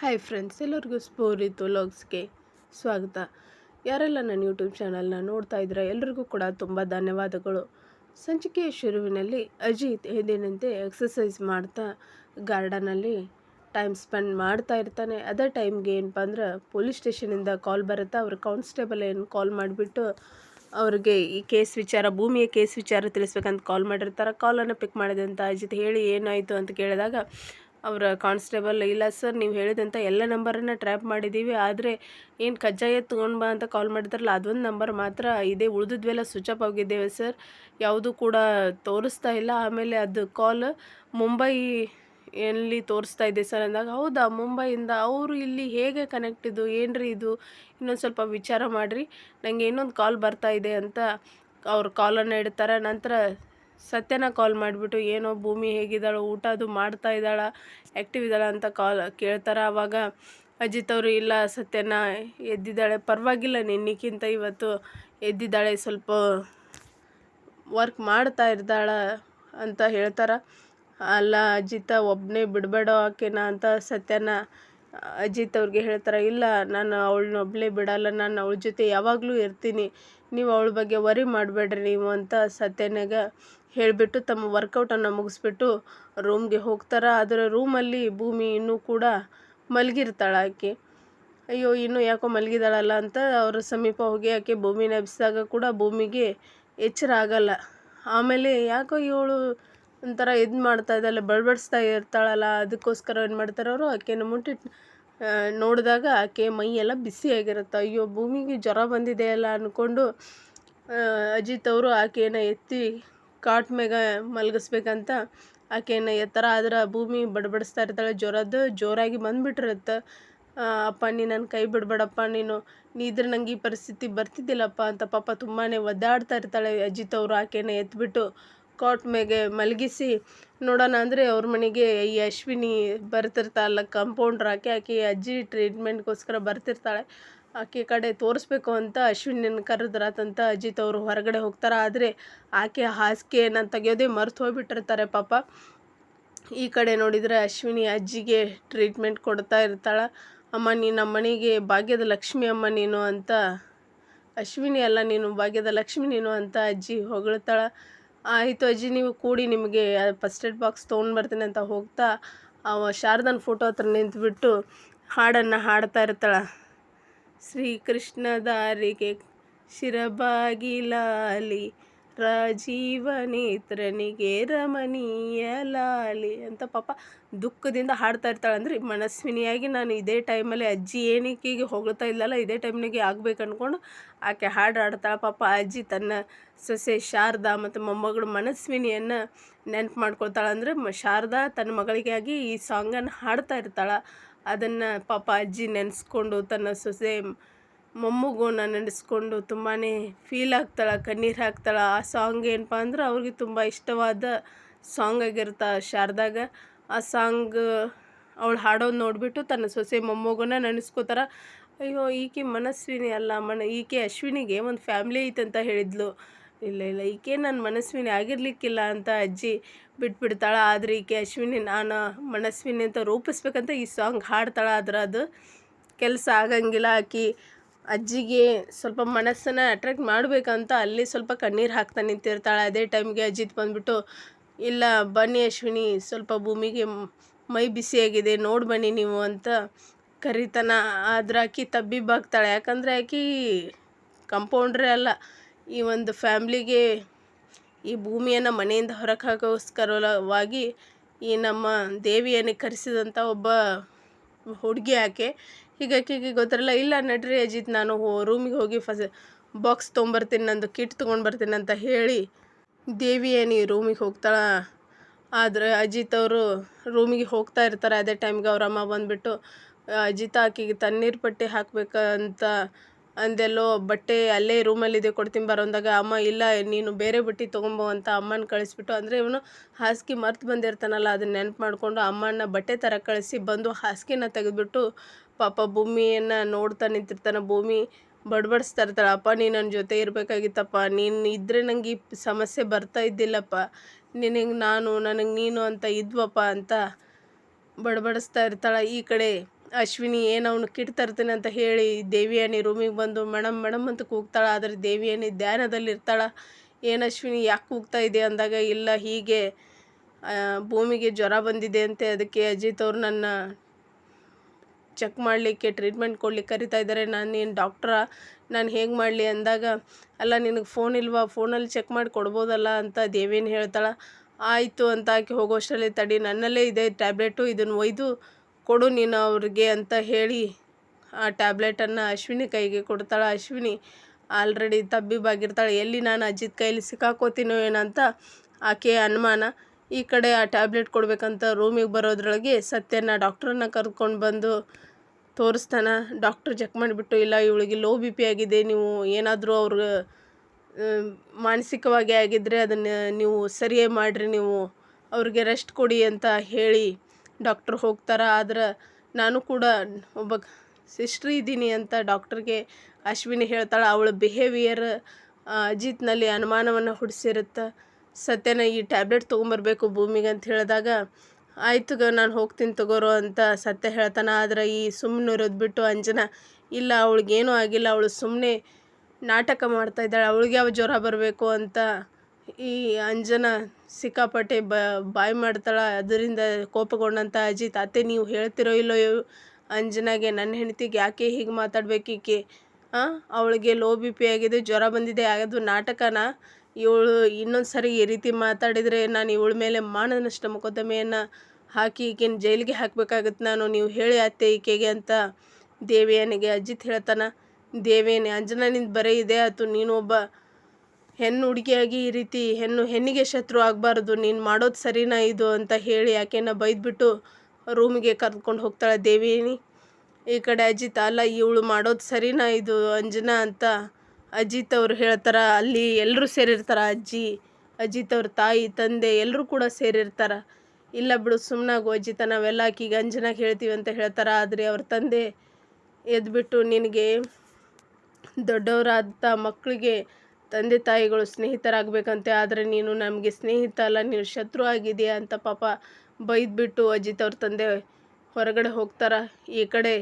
Hi friends ಎಲ್ಲರಿಗೂ ಸ್ಪೂರಿತು ಲಾಗ್ಸ್ಗೆ ಸ್ವಾಗತ. ಯಾರೆಲ್ಲ ನನ್ನ ಯೂಟ್ಯೂಬ್ ಚಾನಲ್ನ ನೋಡ್ತಾ ಇದ್ದೀರಾ, ಎಲ್ರಿಗೂ ಕೂಡ ತುಂಬ ಧನ್ಯವಾದಗಳು. ಸಂಚಿಕೆಯ ಶುರುವಿನಲ್ಲಿ ಅಜಿತ್ ಎಂದಿನಂತೆ ಎಕ್ಸಸೈಸ್ ಮಾಡ್ತಾ ಗಾರ್ಡನಲ್ಲಿ ಟೈಮ್ ಸ್ಪೆಂಡ್ ಮಾಡ್ತಾ ಇರ್ತಾನೆ. ಅದೇ ಟೈಮ್ಗೆ ಏನಪ್ಪ ಅಂದ್ರೆ ಪೊಲೀಸ್ ಸ್ಟೇಷನಿಂದ ಕಾಲ್ ಬರುತ್ತೆ. ಅವ್ರ ಕಾನ್ಸ್ಟೇಬಲ್ ಏನು ಕಾಲ್ ಮಾಡಿಬಿಟ್ಟು ಅವ್ರಿಗೆ ಈ ಕೇಸ್ ವಿಚಾರ, ಭೂಮಿಯ ಕೇಸ್ ವಿಚಾರ ತಿಳಿಸ್ಬೇಕಂತ ಕಾಲ್ ಮಾಡಿರ್ತಾರೆ. ಕಾಲನ್ನು ಪಿಕ್ ಮಾಡಿದೆ ಅಂತ ಅಜಿತ್ ಹೇಳಿ ಏನಾಯಿತು ಅಂತ ಕೇಳಿದಾಗ ಅವರ ಕಾನ್ಸ್ಟೇಬಲ್ ಇಲ್ಲ ಸರ್, ನೀವು ಹೇಳಿದಂಥ ಎಲ್ಲ ನಂಬರನ್ನು ಟ್ರ್ಯಾಪ್ ಮಾಡಿದ್ದೀವಿ ಆದರೆ ಏನು ಕಜ್ಜಾಯ ತೊಗೊಂಡು ಬಾ ಅಂತ ಕಾಲ್ ಮಾಡಿದ್ರಲ್ಲ, ಅದೊಂದು ನಂಬರ್ ಮಾತ್ರ ಇದೆ, ಉಳಿದಿದ್ವೆಲ್ಲ ಸ್ವಿಚ್ ಆಫ್ ಆಗಿದ್ದೇವೆ ಸರ್. ಯಾವುದು ಕೂಡ ತೋರಿಸ್ತಾ ಇಲ್ಲ. ಆಮೇಲೆ ಅದು ಕಾಲ್ ಮುಂಬೈ ಎಲ್ಲಿ ತೋರಿಸ್ತಾ ಇದೆ ಸರ್ ಅಂದಾಗ, ಹೌದಾ ಮುಂಬೈಯಿಂದ ಅವರು ಇಲ್ಲಿ ಹೇಗೆ ಕನೆಕ್ಟ್ ಇದು, ಏನ್ರಿ ಇದು? ಇನ್ನೊಂದು ಸ್ವಲ್ಪ ವಿಚಾರ ಮಾಡಿರಿ. ನನಗೆ ಇನ್ನೊಂದು ಕಾಲ್ ಬರ್ತಾ ಇದೆ ಅಂತ ಅವ್ರು ಕಾಲನ್ನು ಇಡ್ತಾರೆ. ನಂತರ ಸತ್ಯನ ಕಾಲ್ ಮಾಡಿಬಿಟ್ಟು, ಏನೋ ಭೂಮಿ ಹೇಗಿದ್ದಾಳೋ, ಊಟ ಅದು ಮಾಡ್ತಾ ಇದ್ದಾಳ ಆ್ಯಕ್ಟಿವ್ ಇದ್ದಾಳ ಅಂತ ಕಾಲ್ ಕೇಳ್ತಾರೆ ಆವಾಗ ಅಜಿತ್ ಅವರು, ಇಲ್ಲ ಸತ್ಯನ ಎದ್ದಿದ್ದಾಳೆ, ಪರವಾಗಿಲ್ಲ ನಿನ್ನಕ್ಕಿಂತ ಇವತ್ತು ಎದ್ದಿದ್ದಾಳೆ, ಸ್ವಲ್ಪ ವರ್ಕ್ ಮಾಡ್ತಾ ಇದ್ದಾಳ ಅಂತ ಹೇಳ್ತಾರೆ. ಅಲ್ಲ ಅಜಿತ ಒಬ್ಬನೇ ಬಿಡಬೇಡ ಆಕೆನ ಅಂತ ಸತ್ಯನ ಅಜಿತ್ ಅವ್ರಿಗೆ ಹೇಳ್ತಾರೆ, ಇಲ್ಲ, ನಾನು ಅವಳನ್ನ ಒಬ್ಬಳೇ ಬಿಡಲ್ಲ, ನಾನು ಅವಳ ಜೊತೆ ಯಾವಾಗಲೂ ಇರ್ತೀನಿ, ನೀವು ಅವಳ ಬಗ್ಗೆ ವರಿ ಮಾಡಬೇಡ್ರಿ ನೀವು ಅಂತ ಸತ್ಯನಾಗ ಹೇಳಿಬಿಟ್ಟು ತಮ್ಮ ವರ್ಕೌಟನ್ನು ಮುಗಿಸ್ಬಿಟ್ಟು ರೂಮ್ಗೆ ಹೋಗ್ತಾರೆ? ಅದರ ರೂಮಲ್ಲಿ ಭೂಮಿ ಇನ್ನೂ ಕೂಡ ಮಲಗಿರ್ತಾಳೆ ಆಕೆ. ಅಯ್ಯೋ, ಇನ್ನೂ ಯಾಕೋ ಮಲಗಿದಾಳಲ್ಲ ಅಂತ ಅವರ ಸಮೀಪ ಹೋಗಿ ಆಕೆ ಭೂಮಿನ ಎಬ್ಸಿದಾಗ ಕೂಡ ಭೂಮಿಗೆ ಎಚ್ಚರ ಆಗಲ್ಲ. ಆಮೇಲೆ ಯಾಕೋ ಇವಳು ಒಂಥರ ಇದು ಮಾಡ್ತಾ ಇದ್ದಾಳೆ ಬಡ್ಬಡಿಸ್ತಾ ಇರ್ತಾಳಲ್ಲ, ಅದಕ್ಕೋಸ್ಕರ ಏನು ಮಾಡ್ತಾರೆ ಅವರು? ಆಕೆಯನ್ನು ಮುಟ್ಟಿ ನೋಡಿದಾಗ ಆಕೆ ಮೈಯೆಲ್ಲ ಬಿಸಿಯಾಗಿರುತ್ತೆ. ಅಯ್ಯೋ, ಭೂಮಿಗೆ ಜ್ವರ ಬಂದಿದೆಯಲ್ಲ ಅಂದ್ಕೊಂಡು ಅಜಿತ್ ಅವರು ಆಕೆಯನ್ನು ಎತ್ತಿ ಕಾಟ್ ಮ್ಯಾಗ ಮಲಗಿಸ್ಬೇಕಂತ ಆಕೆಯನ್ನು ಎತ್ತರ. ಆದ್ರೆ ಭೂಮಿ ಬಡಬಡಿಸ್ತಾ ಇರ್ತಾಳೆ ಜ್ವರದ್ದು ಜೋರಾಗಿ ಬಂದುಬಿಟ್ಟಿರುತ್ತೆ. ಅಪ್ಪ, ನೀ ನನ್ನ ಕೈ ಬಿಡಬೇಡಪ್ಪ. ನೀನು, ನೀ ನಂಗೆ ಈ ಪರಿಸ್ಥಿತಿ ಬರ್ತಿದ್ದಿಲ್ಲಪ್ಪ ಅಂತ ಪಾಪ ತುಂಬಾ ಒದ್ದಾಡ್ತಾ ಇರ್ತಾಳೆ ಅಜಿತ್ ಅವರು ಆಕೆನ ಎತ್ಬಿಟ್ಟು ಕಾಟ್ ಮ್ಯಾಗೆ ಮಲಗಿಸಿ. ನೋಡೋಣ ಅಂದರೆ ಅವ್ರ ಮನೆಗೆ ಈ ಅಶ್ವಿನಿ ಬರ್ತಿರ್ತಾಳಲ್ಲ ಕಂಪೌಂಡ್ರ್ ಹಾಕಿ ಆಕೆ ಅಜ್ಜಿ ಟ್ರೀಟ್ಮೆಂಟ್ಗೋಸ್ಕರ ಬರ್ತಿರ್ತಾಳೆ. ಆಕೆ ಕಡೆ ತೋರಿಸ್ಬೇಕು ಅಂತ ಅಶ್ವಿನಿನ ಕರೆದ್ರಾತಂತ ಅಜಿತ್ ಅವರು ಹೊರಗಡೆ ಹೋಗ್ತಾರೆ. ಆದರೆ ಆಕೆ ಹಾಸಿಗೆಯನ್ನು ತೆಗೆಯೋದೇ ಮರ್ತು ಹೋಗ್ಬಿಟ್ಟಿರ್ತಾರೆ ಪಾಪ. ಈ ಕಡೆ ನೋಡಿದರೆ ಅಶ್ವಿನಿ ಅಜ್ಜಿಗೆ ಟ್ರೀಟ್ಮೆಂಟ್ ಕೊಡ್ತಾ ಇರ್ತಾಳೆ. ಅಮ್ಮ, ನೀನು ನಮ್ಮ ಮನೆಗೆ ಭಾಗ್ಯದ ಲಕ್ಷ್ಮಿ ಅಮ್ಮ ನೀನು ಅಂತ. ಅಶ್ವಿನಿ ಅಲ್ಲ, ನೀನು ಭಾಗ್ಯದ ಲಕ್ಷ್ಮಿ ನೀನು ಅಂತ ಅಜ್ಜಿ ಹೊಗಳ್ತಾಳೆ. ಆಯಿತು ಅಜ್ಜಿ, ನೀವು ಕೂಡಿ ನಿಮಗೆ ಫಸ್ಟ್ ಏಡ್ ಬಾಕ್ಸ್ ತೊಗೊಂಡು ಬರ್ತೀನಿ ಅಂತ ಹೋಗ್ತಾ ಅವ ಶಾರದನ ಫೋಟೋ ಹತ್ರ ನಿಂತುಬಿಟ್ಟು ಹಾಡನ್ನು ಹಾಡ್ತಾ ಇರ್ತಾಳೆ. ಶ್ರೀಕೃಷ್ಣ ದಾರಿಗೆ ಶಿರಬಾಗಿಲಾಲಿ ರಾಜೀವ ನೇತ್ರನಿಗೆ ರಮಣೀಯ ಲಾಲಿ ಅಂತ ಪಾಪ ದುಃಖದಿಂದ ಹಾಡ್ತಾ ಇರ್ತಾಳೆ. ಅಂದರೆ ಮನಸ್ವಿನಿಯಾಗಿ ನಾನು ಇದೇ ಟೈಮಲ್ಲಿ ಅಜ್ಜಿ ಏನಕ್ಕೆ ಹೊಗಳ್ತಾ ಇಲ್ಲಲ್ಲ, ಇದೇ ಟೈಮ್ನಾಗೆ ಆಗ್ಬೇಕು ಅಂದ್ಕೊಂಡು ಆಕೆ ಹಾಡು ಹಾಡ್ತಾಳೆ. ಪಾಪ ಅಜ್ಜಿ ತನ್ನ ಸೊಸೆ ಶಾರದಾ ಮತ್ತು ಮೊಮ್ಮಗಳು ಮನಸ್ವಿನಿಯನ್ನು ನೆನಪು ಮಾಡ್ಕೊಳ್ತಾಳೆ. ಅಂದರೆ ಶಾರದಾ ತನ್ನ ಮಗಳಿಗಾಗಿ ಈ ಸಾಂಗನ್ನು ಹಾಡ್ತಾ ಇರ್ತಾಳೆ. ಅದನ್ನು ಪಾಪ ಅಜ್ಜಿ ನೆನೆಸ್ಕೊಂಡು ತನ್ನ ಸೊಸೆ ಮೊಮ್ಮಗುನ ನೆನೆಸ್ಕೊಂಡು ತುಂಬಾ ಫೀಲ್ ಆಗ್ತಾಳೆ, ಕಣ್ಣೀರು ಹಾಕ್ತಾಳೆ. ಆ ಸಾಂಗ್ ಏನಪ್ಪ ಅಂದ್ರೆ ಅವ್ರಿಗೆ ತುಂಬ ಇಷ್ಟವಾದ ಸಾಂಗ್ ಆಗಿರುತ್ತೆ ಶಾರದಾಗ. ಆ ಸಾಂಗ್ ಅವಳು ಹಾಡೋದು ನೋಡಿಬಿಟ್ಟು ತನ್ನ ಸೊಸೆ ಮೊಮ್ಮಗುನ ನೆನೆಸ್ಕೋತಾರ. ಅಯ್ಯೋ, ಈಕೆ ಮನಸ್ವಿನಿ ಅಲ್ಲ, ಮನ, ಈಕೆ ಅಶ್ವಿನಿಗೆ ಒಂದು ಫ್ಯಾಮ್ಲಿ ಐತೆ ಅಂತ ಹೇಳಿದ್ಲು. ಇಲ್ಲ ಇಲ್ಲ, ಈಕೆ ನನ್ನ ಮನಸ್ವಿನಿ ಆಗಿರ್ಲಿಕ್ಕಿಲ್ಲ ಅಂತ ಅಜ್ಜಿ ಬಿಟ್ಬಿಡ್ತಾಳೆ. ಆದರೆ ಈಕೆ ಅಶ್ವಿನಿ, ನಾನು ಮನಸ್ವಿನಿ ಅಂತ ರೂಪಿಸ್ಬೇಕಂತ ಈ ಸಾಂಗ್ ಹಾಡ್ತಾಳೆ. ಆದ್ರೆ ಅದು ಕೆಲಸ ಆಗಂಗಿಲ್ಲ. ಆಕಿ ಅಜ್ಜಿಗೆ ಸ್ವಲ್ಪ ಮನಸ್ಸನ್ನು ಅಟ್ರಾಕ್ಟ್ ಮಾಡಬೇಕಂತ ಅಲ್ಲಿ ಸ್ವಲ್ಪ ಕಣ್ಣೀರು ಹಾಕ್ತಾ ನಿಂತಿರ್ತಾಳೆ. ಅದೇ ಟೈಮ್ಗೆ ಅಜಿತ್ ಬಂದುಬಿಟ್ಟು, ಇಲ್ಲ, ಬನ್ನಿ ಅಶ್ವಿನಿ, ಸ್ವಲ್ಪ ಭೂಮಿಗೆ ಮ್- ಬಿಸಿಯಾಗಿದೆ ನೋಡಿ ಬನ್ನಿ ನೀವು ಅಂತ ಕರಿತಾನ. ಆದ್ರೆ ಆಕಿ ತಬ್ಬಿಬ್ಬಾಗ್ತಾಳೆ ಯಾಕಂದರೆ ಆಕಿ ಕಂಪೌಂಡ್ರೇ ಅಲ್ಲ. ಈ ಒಂದು ಫ್ಯಾಮ್ಲಿಗೆ ಈ ಭೂಮಿಯನ್ನು ಮನೆಯಿಂದ ಹೊರಗೆ ಈ ನಮ್ಮ ದೇವಿಯನ್ನು ಕರೆಸಿದಂಥ ಒಬ್ಬ ಹುಡುಗಿ ಆಕೆ. ಹೀಗಾಕಿಗೆ ಗೊತ್ತಿರಲ್ಲ, ಇಲ್ಲ ನಡ್ರಿ ಅಜಿತ್, ನಾನು ರೂಮಿಗೆ ಹೋಗಿ ಫಸ್ ಬಾಕ್ಸ್ ತೊಗೊಂಬರ್ತೀನಿ, ನಂದು ಕಿಟ್ ತೊಗೊಂಡು ಬರ್ತೀನಿ ಅಂತ ಹೇಳಿ ದೇವಿ ಏನು ರೂಮಿಗೆ ಹೋಗ್ತಾಳ? ಆದರೆ ಅಜಿತ್ ಅವರು ರೂಮಿಗೆ ಹೋಗ್ತಾ ಇರ್ತಾರೆ ಅದೇ ಟೈಮ್ಗೆ ಅವ್ರ ಅಮ್ಮ ಬಂದುಬಿಟ್ಟು, ಅಜಿತ್, ಆಕೆಗೆ ತಣ್ಣೀರು ಪಟ್ಟಿ ಹಾಕ್ಬೇಕಂತ ಅಂದೆಲ್ಲೋ ಬಟ್ಟೆ ಅಲ್ಲೇ ರೂಮಲ್ಲಿದೆ ಕೊಡ್ತೀನಿ ಬರೋ ಅಮ್ಮ, ಇಲ್ಲ, ನೀನು ಬೇರೆ ಬಟ್ಟೆ ತೊಗೊಂಬೋ ಅಂತ ಅಮ್ಮನ ಕಳಿಸ್ಬಿಟ್ಟು, ಅಂದರೆ ಇವನು ಹಾಸಿಗೆ ಮರ್ತು ಬಂದಿರ್ತಾನಲ್ಲ, ಅದನ್ನ ನೆನಪು ಮಾಡಿಕೊಂಡು ಅಮ್ಮನ ಬಟ್ಟೆ ಥರ ಕಳಿಸಿ ಬಂದು ಹಾಸಿಗೆನ ತೆಗೆದ್ಬಿಟ್ಟು ಪಾಪ ಭೂಮಿಯನ್ನು ನೋಡ್ತಾ ನಿಂತಿರ್ತಾನೆ, ಭೂಮಿ ಬಡ್ಬಡಿಸ್ತಾ ಇರ್ತಾಳೆ, ಅಪ್ಪ, ನೀನು ನನ್ನ ಜೊತೆ ಇರಬೇಕಾಗಿತ್ತಪ್ಪ, ನೀನು ಇದ್ದರೆ ನಂಗೆ ಈ ಸಮಸ್ಯೆ ಬರ್ತಾ ಇದ್ದಿಲ್ಲಪ್ಪ, ನಿನಗೆ ನಾನು, ನನಗೆ ನೀನು ಅಂತ ಇದ್ವಪ್ಪ ಅಂತ ಬಡಬಡಿಸ್ತಾ ಇರ್ತಾಳೆ ಈ ಕಡೆ. ಅಶ್ವಿನಿ ಏನು ಅವನು ಕಿಟ್ ತರ್ತೀನಿ ಅಂತ ಹೇಳಿ ದೇವಿಯಾನಿ ರೂಮಿಗೆ ಬಂದು ಮೇಡಮ್ ಮೇಡಮ್ ಅಂತ ಕೂಗ್ತಾಳೆ. ಆದರೆ ದೇವಿಯಾನಿ ಧ್ಯಾನದಲ್ಲಿ ಇರ್ತಾಳೆ. ಏನು ಅಶ್ವಿನಿ, ಯಾಕೆ ಕೂಗ್ತಾ ಇದೆ ಅಂದಾಗ, ಇಲ್ಲ, ಹೀಗೆ ಭೂಮಿಗೆ ಜ್ವರ ಬಂದಿದೆ ಅಂತೆ. ಅದಕ್ಕೆ ಅಜಿತ್ ಅವರು ನನ್ನ ಚೆಕ್ ಮಾಡಲಿಕ್ಕೆ, ಟ್ರೀಟ್ಮೆಂಟ್ ಕೊಡ್ಲಿಕ್ಕೆ ಕರಿತಾ ಇದ್ದಾರೆ ನಾನು ಏನು ಡಾಕ್ಟ್ರ? ನಾನು ಹೇಗೆ ಮಾಡಲಿ? ಅಂದಾಗ, ಅಲ್ಲ, ನಿನಗೆ ಫೋನ್ ಇಲ್ವಾ? ಫೋನಲ್ಲಿ ಚೆಕ್ ಮಾಡಿ ಕೊಡ್ಬೋದಲ್ಲ? ಅಂತ ದೇವೇನು ಹೇಳ್ತಾಳೆ. ಆಯಿತು ಅಂತ ಆಕೆ ಹೋಗೋಷ್ಟರಲ್ಲಿ ತಡಿ. ನನ್ನಲ್ಲೇ ಇದೆ ಟ್ಯಾಬ್ಲೆಟು. ಇದನ್ನು ಒಯ್ದು ಕೊಡು ನೀನು ಅವ್ರಿಗೆ ಅಂತ ಹೇಳಿ ಆ ಟ್ಯಾಬ್ಲೆಟನ್ನು ಅಶ್ವಿನಿ ಕೈಗೆ ಕೊಡ್ತಾಳೆ. ಅಶ್ವಿನಿ ಆಲ್ರೆಡಿ ತಬ್ಬಿಬಾಗಿರ್ತಾಳೆ. ಎಲ್ಲಿ ನಾನು ಅಜಿತ್ ಕೈಲಿ ಸಿಕ್ಕಾಕೋತೀನೋ ಏನಂತ ಆಕೆ ಅನುಮಾನ. ಈ ಕಡೆ ಆ ಟ್ಯಾಬ್ಲೆಟ್ ಕೊಡಬೇಕಂತ ರೂಮಿಗೆ ಬರೋದ್ರೊಳಗೆ ಸತ್ಯನ ಡಾಕ್ಟ್ರನ್ನ ಕರ್ಕೊಂಡು ಬಂದು ತೋರಿಸ್ತಾನೆ. ಡಾಕ್ಟ್ರ್ ಚೆಕ್ ಮಾಡಿಬಿಟ್ಟು, ಇಲ್ಲ ಇವಳಿಗೆ ಲೋ ಬಿ ಪಿ ಆಗಿದೆ, ನೀವು ಏನಾದರೂ ಅವ್ರ ಮಾನಸಿಕವಾಗಿ ಆಗಿದ್ದರೆ ಅದನ್ನು ನೀವು ಸರಿಯೇ ಮಾಡಿರಿ, ನೀವು ಅವ್ರಿಗೆ ರೆಸ್ಟ್ ಕೊಡಿ ಅಂತ ಹೇಳಿ ಡಾಕ್ಟ್ರ್ ಹೋಗ್ತಾರೆ, ಆದ್ರೆ ನಾನು ಕೂಡ ಒಬ್ಬ ಸಿಸ್ಟ್ರ್ ಇದ್ದೀನಿ ಅಂತ ಡಾಕ್ಟ್ರಿಗೆ ಅಶ್ವಿನಿ ಹೇಳ್ತಾಳೆ, ಅವಳ ಬಿಹೇವಿಯರ್ ಅಜಿತ್ನಲ್ಲಿ ಅನುಮಾನವನ್ನು ಹುಡಿಸಿರುತ್ತೆ. ಸತ್ಯನ ಈ ಟ್ಯಾಬ್ಲೆಟ್ ತೊಗೊಂಬರ್ಬೇಕು ಭೂಮಿಗೆ ಅಂತ ಹೇಳಿದಾಗ, ಆಯ್ತು ನಾನು ಹೋಗ್ತೀನಿ ತಗೋರು ಅಂತ ಸತ್ಯ ಹೇಳ್ತಾನೆ. ಆದರೆ ಈ ಸುಮ್ಮನೆ ಇರೋದು ಬಿಟ್ಟು ಅಂಜನ, ಇಲ್ಲ, ಅವಳಿಗೇನೂ ಆಗಿಲ್ಲ, ಅವಳು ಸುಮ್ಮನೆ ನಾಟಕ ಮಾಡ್ತಾ ಇದ್ದಾಳೆ, ಅವಳಿಗೆ ಯಾವ ಜ್ವರ ಬರಬೇಕು ಅಂತ ಈ ಅಂಜನ ಸಿಕ್ಕಾಪಟ್ಟೆ ಬ, ಬಾಯಿ ಮಾಡ್ತಾಳೆ. ಅದರಿಂದ ಕೋಪಗೊಂಡಂಥ ಅಜಿತ್ ಅತ್ತೆ ನೀವು ಹೇಳ್ತಿರೋ ಇಲ್ಲೋ ಅಂಜನಾಗೆ ನನ್ನ ಹೆಂಡ್ತಿಗೆ ಯಾಕೆ ಹೀಗೆ ಮಾತಾಡ್ಬೇಕು ಈಕೆ ಅವಳಿಗೆ ಲೋ ಬಿ ಪಿ ಆಗಿದೆ, ಜ್ವರ ಬಂದಿದೆ ಅದು ನಾಟಕನ? ಇವಳು ಇನ್ನೊಂದು ಸರಿ ಈ ರೀತಿ ಮಾತಾಡಿದರೆ ನಾನು ಇವಳ ಮೇಲೆ ಮಾನನಷ್ಟ ಮೊಕದ್ದಮೆಯನ್ನು ಹಾಕಿ ಈಕೆನ ಜೈಲಿಗೆ ಹಾಕಬೇಕಾಗತ್ತೆ ನಾನು? ನೀವು ಹೇಳಿ ಅತ್ತೆ ಈಕೆಗೆ ಅಂತ ದೇವಿಯನಿಗೆ ಅಜಿತ್ ಹೇಳ್ತಾನೆ. ದೇವೇನೆ ಅಂಜನಾನಿಂದ ಬರೀ ಇದೆ ಆಯ್ತು ನೀನು ಒಬ್ಬ ಹೆಣ್ಣು ಹುಡುಗಿಯಾಗಿ ಈ ರೀತಿ ಹೆಣ್ಣು ಹೆಣ್ಣಿಗೆ ಶತ್ರು ಆಗಬಾರ್ದು, ನೀನು ಮಾಡೋದು ಸರಿನಾ ಇದು ಅಂತ ಹೇಳಿ ಆಕೆನ ಬೈದ್ಬಿಟ್ಟು ರೂಮಿಗೆ ಕರ್ಕೊಂಡು ಹೋಗ್ತಾಳೆ. ದೇವಿನಿ ಈ ಕಡೆ ಅಜಿತ್, ಅಲ್ಲ, ಇವಳು ಮಾಡೋದು ಸರಿನಾ ಇದು ಅಂಜನಾ ಅಂತ ಅಜಿತ್ ಅವರು ಹೇಳ್ತಾರೆ. ಅಲ್ಲಿ ಎಲ್ಲರೂ ಸೇರಿರ್ತಾರೆ. ಅಜ್ಜಿ, ಅಜಿತ್ ಅವ್ರ ತಾಯಿ, ತಂದೆ ಎಲ್ಲರೂ ಕೂಡ ಸೇರಿರ್ತಾರೆ. ಇಲ್ಲ ಬಿಡು ಸುಮ್ಮನಾಗು ಅಜಿತ, ನಾವೆಲ್ಲ ಆಕಿಗೆ ಅಂಜನಾಗೆ ಹೇಳ್ತೀವಿ ಅಂತ ಹೇಳ್ತಾರೆ. ಆದರೆ ಅವ್ರ ತಂದೆ ಎದ್ಬಿಟ್ಟು ನಿನಗೆ ದೊಡ್ಡವರಾದ ಮಕ್ಕಳಿಗೆ ತಂದೆ ತಾಯಿಗಳು ಸ್ನೇಹಿತರಾಗಬೇಕಂತೆ, ಆದರೆ ನೀನು ನಮಗೆ ಸ್ನೇಹಿತ ಅಲ್ಲ, ನೀನು ಶತ್ರು ಆಗಿದೆಯಾ ಅಂತ ಪಾಪ ಬೈದ್ಬಿಟ್ಟು ಅಜಿತ್ ಅವ್ರ ತಂದೆ ಹೊರಗಡೆ ಹೋಗ್ತಾರ. ಈ ಕಡೆ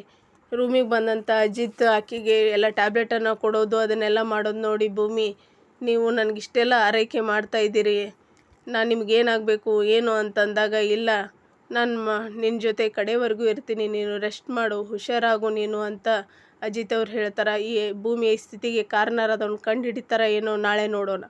ರೂಮಿಗೆ ಬಂದಂಥ ಅಜಿತ್ ಆಕೆಗೆ ಎಲ್ಲ ಟ್ಯಾಬ್ಲೆಟನ್ನು ಕೊಡೋದು, ಅದನ್ನೆಲ್ಲ ಮಾಡೋದು ನೋಡಿ ಭೂಮಿ, ನೀವು ನನಗಿಷ್ಟೆಲ್ಲ ಆರೈಕೆ ಮಾಡ್ತಾ ಇದ್ದೀರಿ. ನಾನು ನಿಮಗೇನಾಗಬೇಕು, ಏನು ಅಂತಂದಾಗ ಇಲ್ಲ. ನಾನು ಮ ನಿನ್ನ ಜೊತೆ ಕಡೆವರೆಗೂ ಇರ್ತೀನಿ, ನೀನು ರೆಸ್ಟ್ ಮಾಡು, ಹುಷಾರಾಗು ನೀನು ಅಂತ ಅಜಿತ್ ಅವ್ರು ಹೇಳ್ತಾರೆ ಈ ಭೂಮಿಯ ಸ್ಥಿತಿಗೆ ಕಾರಣರಾದವ್ನ ಕಂಡು ಹಿಡಿತಾರ ಏನೋ ನಾಳೆ ನೋಡೋಣ.